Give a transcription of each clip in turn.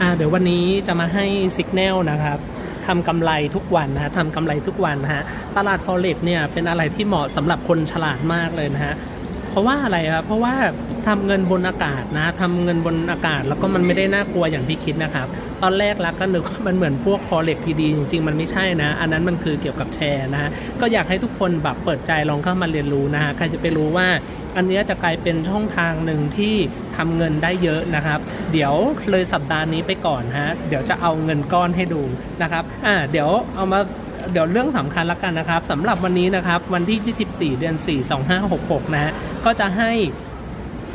อ่าเดี๋ยววันนี้จะมาให้สิกแนลนะครับทำกำไรทุกวันนะฮะทำกำไรทุกวันนะฮะตลาดโซลิตเนี่ยเป็นอะไรที่เหมาะสำหรับคนฉลาดมากเลยนะฮะ ราะว่าอะไรครับเพราะว่าทำเงินบนอากาศนะทำเงินบนอากาศ แล้วก็มันไม่ได้น่ากลัวอย่างที่คิดนะครับตอนแรกรักก็นึกว่ามันเหมือนพวก forex ดีจริงๆ มันไม่ใช่นะ อันนั้นมันคือเกี่ยวกับแชร์นะฮะก็อยากให้ทุกคนแบบเปิดใจลองเข้ามาเรียนรู้นะฮะใครจะไปรู้ว่าอันเนี้ยจะกลายเป็นช่องทางหนึ่งที่ทำเงินได้เยอะนะครับ เดี๋ยวเลยสัปดาห์นี้ไปก่อนฮะ เดี๋ยวจะเอาเงินก้อนให้ดูนะครับ อ่า เดี๋ยวเอามา เดี๋ยวเรื่องสำคัญละกันนะครับสำหรับวันนี้นะครับวันที่ 24 เดือน 4 2566 นะฮะก็จะให้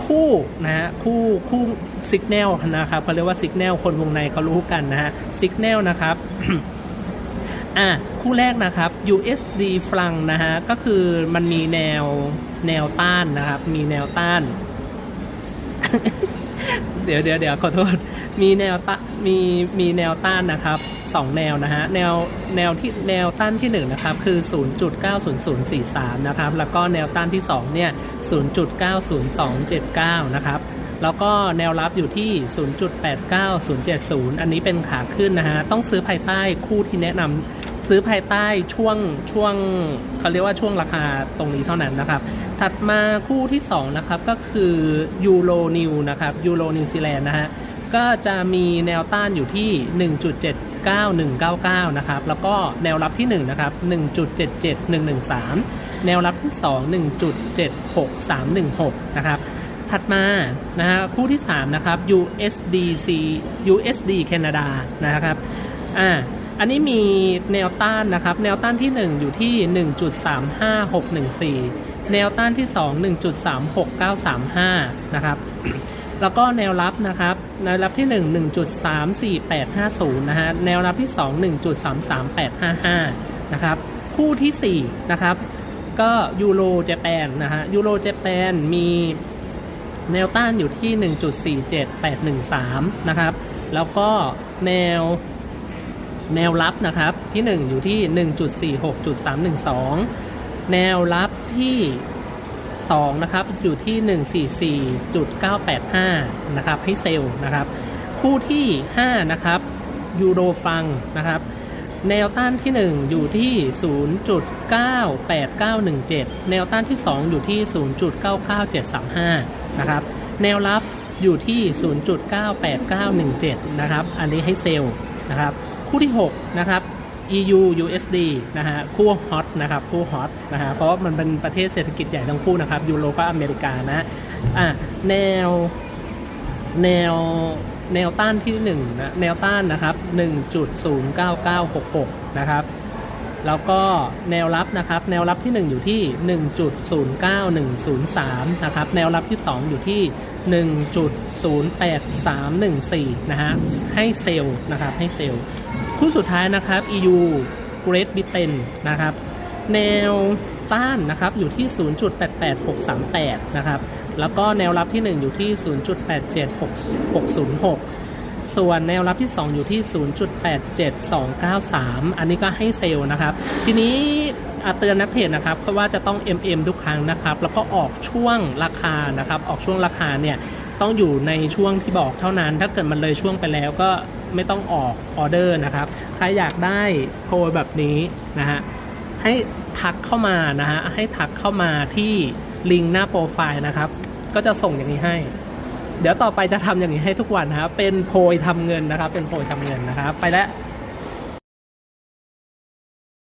คู่นะฮะคู่คู่สิกแนลนะครับเขาเรียกว่าสิกแนลคนวงในเขารู้กันนะฮะสิกแนลนะครับอะคู่แรกนะครับ USD ฟรังนะฮะก็คือมันมีแนวแนวต้านนะครับ มีแนวต้าน เดี๋ยวเดี๋ยวเดี๋ยวขอโทษ มีแนวต้านมีมีแนวต้านนะครับสองแนวนะฮะแนวแนวที่แนวต้านที่หนึ่งนะครับคือ 0.90043 นะครับ แล้วก็แนวต้านที่สองเนี่ย 0.90279 นะครับ แล้วก็แนวรับอยู่ที่ 0.89070 อันนี้เป็นขาขึ้นนะฮะต้องซื้อภายใต้คู่ที่แนะนำ ซื้อภายใต้ช่วงช่วงเขาเรียกว่าช่วงราคาตรงนี้เท่านั้นนะครับ ถัดมาคู่ที่2นะครับก็คือยูโรนิวนะครับยูโรนิวซีแลนด์นะฮะก็จะมีแนวต้านอยู่ที่ 1.79199 นะครับ แล้วก็แนวรับที่ 1 นะครับ 1.77113 แนวรับที่ 2 1.76316 นะครับ ถัดมานะฮะคู่ที่ 3 นะครับ USDC USD แคนาดานะครับ อ่า อันนี้มีแนวต้านนะครับ แนวต้านที่ 1 อยู่ที่ 1.35614 แนวต้านที่ 2 1.36935 นะครับ แล้วก็แนวรับนะครับ แนวรับที่ 1 1.34850 นะฮะ แนวรับที่ 2 1.33855 นะครับ คู่ทีสี่4 นะครับ ก็ยูโรเจแปนนะฮะ ยูโรเจแปนมีแนวต้านอยู่ที่ 1.47813 นะครับ แล้วก็แนว แนวรับนะครับ ที่ 1 อยู่ที่ 1.46.312 แนวรับที่ 2 นะครับ อยู่ที่ 144.985 นะครับ ให้เซลล์นะครับ คู่ที่ 5 นะครับ ยูโรฟังนะครับ แนวต้านที่ 1 อยู่ที่ 0.98917 แนวต้านที่ 2 อยู่ที่ 0.99735 นะครับ แนวรับอยู่ที่ 0.98917 นะครับ อันนี้ให้เซลล์นะครับ คู่ที่ 6 นะครับ EU USD นะฮะคู่ฮอตนะครับคู่ฮอตนะฮะเพราะมันเป็นประเทศเศรษฐกิจใหญ่ทั้งคู่นะครับยูโรก็อเมริกานะอะแนวแนวแนวต้านที่1นะแนวต้านนะครับ 1.09966 นะครับแล้วก็แนวรับนะครับ แนวรับที่ 1 อยู่ที่ 1.09103 นะครับ แนวรับที่ 2 อยู่ที่ 1.08314 นะฮะ ให้เซลล์นะครับ ให้เซลล์ คู่สุดท้ายนะครับ EU Great Britain นะครับ แนวต้านนะครับอยู่ที่ 0.88638 นะครับ แล้วก็แนวรับที่ 1 อยู่ที่ 0.87606 ส่วนแนวรับที่ 2 อยู่ที่ 0.87293 อันนี้ก็ให้เซลล์นะครับ ทีนี้เตือนนักเทรดนะครับเพราะว่าจะต้อง MM ทุกครั้งนะครับ แล้วก็ออกช่วงราคานะครับ ออกช่วงราคาเนี่ยต้องอยู่ในช่วงที่บอกเท่านั้น ถ้าเกิดมันเลยช่วงไปแล้วก็ไม่ต้องออกออเดอร์นะครับ ใครอยากได้โพยแบบนี้นะฮะ ให้ทักเข้ามานะฮะ ให้ทักเข้ามาที่ลิงก์หน้าโปรไฟล์นะครับ ก็จะส่งอย่างนี้ให้ เดี๋ยวต่อไปจะทำอย่างนี้ให้ทุกวันนะครับเป็นโพยทำเงินนะครับ เป็นโพยทำเงินนะครับ ไปแล้ว